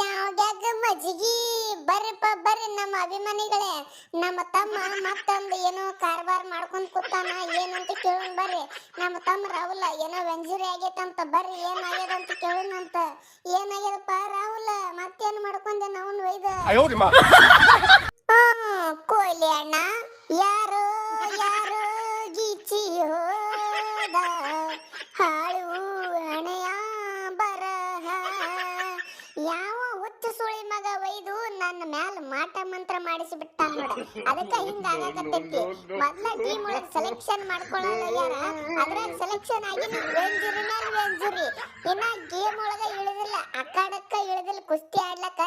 ಶಾವ್ಯಾಗ ಮಜ್ಜಿಗಿ ಬರ್ರಪ್ಪ ಬರ್ರಿ ನಮ್ಮ ಅಭಿಮಾನಿಗಳೇ ನಮ್ಮ ತಮ್ಮ ಮತ್ತೊಂದು ಏನೋ ಕಾರ್ಬಾರ್ ಮಾಡ್ಕೊಂಡ್ ಕೂತಾನ ಏನಂತ ಕೇಳೋಣ ಬರ್ರಿ. ನಮ್ಮ ತಮ್ಮ ರಾಹುಲ ಏನೋ ವೆಂಜುರಿ ಆಗೈತಂತ ಬರ್ರಿ ಏನಾಗ್ಯದ ಅಂತ ಕೇಳೋಣ ಅಂತ. ಏನಾಗ್ಯದಪ್ಪ ರಾಹುಲ ಮತ್ತೇನ್ ಮಾಡ್ಕೊಂಡೆ ನಾವು ಒಯ್ದ? ಕೋಹ್ಲಿ ಅಣ್ಣ ಯಾರೋ ಯಾರೋ ಗೀಚಿ ಹೋದ. ಹಾ ಮಗ ಒಯ್ದು ನನ್ನ ಮ್ಯಾಲ ಮಾಟ ಮಂತ್ರ ಮಾಡಿಸಿ ಬಿಟ್ಟ ನೋಡ. ಅದಕ್ಕ ಹಿಂಗ ಆಗಕತ್ತೈತಿ. ಮೊದ್ಲ ಟೀಮ್ ಒಳಗ್ ಸೆಲೆಕ್ಷನ್ ಮಾಡ್ಕೊಳ್ಳಲ್ಲ ಯಾರ? ಅದ್ರಾಗ ಸೆಲೆಕ್ಷನ್ ಆಗಿ ವೆಂಜುರಿ ಮ್ಯಾಲ ವೆಂಜುರಿ ಇನ್ನ ಗೇಮ್ ಒಳಗ ಇಳಿದಿಲ್ಲ ಅಕ್ಕಾಡಕ್ಕ ಇಳಿದಿಲ್ಲ ಕುಸ್ತಿ ಆಡ್ಲಕ್ಕ.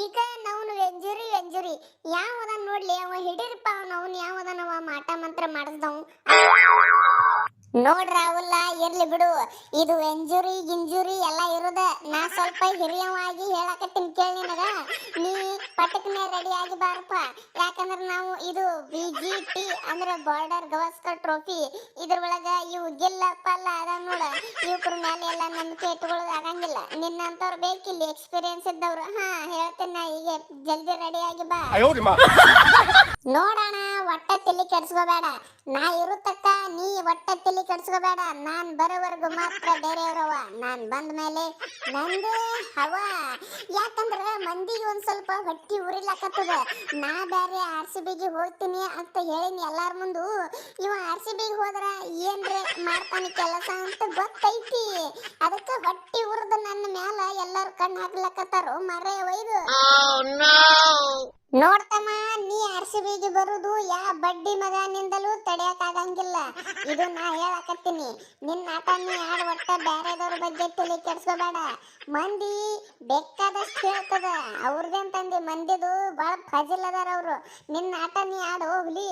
ಈಗ ನಾವು ವೆಂಜುರಿ ವೆಂಜುರಿ ಯಾವದ ನೋಡ್ಲಿ? ಅವ ಹಿಡಿರಪ್ಪ ಅವನು ಅವ್ನು ಅವ ಮಾಟ ಮಂತ್ರ ಮಾಡಿಸ್ದವ್? ನೋಡ್ ರಾಹುಲ್ಲ ಇರ್ಲಿ ಬಿಡು. ಇದು ಎಂಜುರಿ ಗಿಂಜುರಿ ಎಲ್ಲ ಇರುದ. ನಾ ಸ್ವಲ್ಪ ಹಿರಿಯವಾಗಿ ಹೇಳಕತ್ತೀನಿ ಕೇಳಿ ನಿನಗ. ನೀ ಪಟಕ್ನೆ ರೆಡಿ ಆಗಿ ಬಾರಪ್ಪ. ಯಾಕಂದ್ರ ನಾವು ಇದು ಬಿ ಜಿ ಟಿ ಅಂದ್ರ ಬಾರ್ಡರ್ ಗವಾಸ್ಕರ್ ಟ್ರೋಫಿ ಇದ್ರ ಒಳಗ ಇವು ಗಿಲ್ಲ ಪಲ್ಲ ಅದ ನೋಡ. ಇವ್ರ ಮೇಲೆ ಎಲ್ಲ ನಂಬಿಕೆ ಇಲ್ಲ ನಿನ್ನಂತವ್ರು ಬೇಕಿಲ್ಲ ಎಕ್ಸ್ಪೀರಿಯನ್ಸ್ ಇದ್ದವ್ರು. ಹಾ ಹೇಳ್ತೇನೆ ಈಗ ಜಲ್ದಿ ರೆಡಿ ಆಗಿ ಬಾ. ನೋಡೋಣ ಒಟ್ಟ ತಿಳಿ ಕೆಡ್ಸ್ಕೋಬೇಡ. ನಾ ಇರುತ್ತಕ್ಕ ನೀ ಒಟ್ಟ ತಿಳಿ ಕೆಡ್ಸ್ಕೋಬೇಡ. ನಾನ್ ಬರೋವರೆಗೂ ಮಾತ್ರ ಬೇರೆಯವರವ ನಾನ್ ಬಂದ ಮೇಲೆ ನಂದು ಹವ ಯಾಕಂದ್ರ ಮಂದಿಗೆ ಒಂದ್ ಸ್ವಲ್ಪ ಹೊಟ್ಟಿ ಉರಿಲಾಕತ್ತದ ನಾ ಬೇರೆ ಆರ್ ಸಿ ಬಿಗೆ ಹೋಗ್ತೀನಿ ಅಂತ ಹೇಳಿನಿ ಎಲ್ಲಾರ ಮುಂದು. ಇವ ಆರ್ ಸಿ ಬಿಗೆ ಹೋದ್ರ ಏನ್ರೇ ಮಾಡ್ತಾನೆ ಕೆಲಸ ಅಂತ ಗೊತ್ತೈತಿ. ಅದಕ್ಕೆ ಹೊಟ್ಟೆ ಎಲ್ಲಾರು ಕಣ್ಣು ಹಾಕ್ಲಕತ್ತಾರೋ? ಮರೆ ಒಯ್ದು. ನೋಡ್ತಮ್ಮ ನೀ ಆರ್ ಸಿ ಬಿಗೆ ಬರುದು ಯಾ ಬಡ್ಡಿ ಮಗನಿಂದಲೂ ತಡೆಯಕ್ ಆಗಂಗಿಲ್ಲ ಇದು ನಾ ಹೇಳಕತ್ತೀನಿ. ನಿನ್ನ ಆಟ ನೀ ಆಡ ಒಟ್ಟ ಬ್ಯಾರೆದವ್ರ ಬಗ್ಗೆ ತಲೆ ಕೆಡ್ಸ್ಕೋಬೇಡ. ಮಂದಿ ಬೇಕಾದಷ್ಟು ಹೇಳ್ತದ. ಅವ್ರದೇಂತಂದಿ ಮಂದಿದು ಬಾಳ ಫಜಿಲ್ ಅದಾರ ಅವ್ರು. ನಿನ್ನ ಆಟ ನೀ ಆಡ ಹೋಗ್ಲಿ.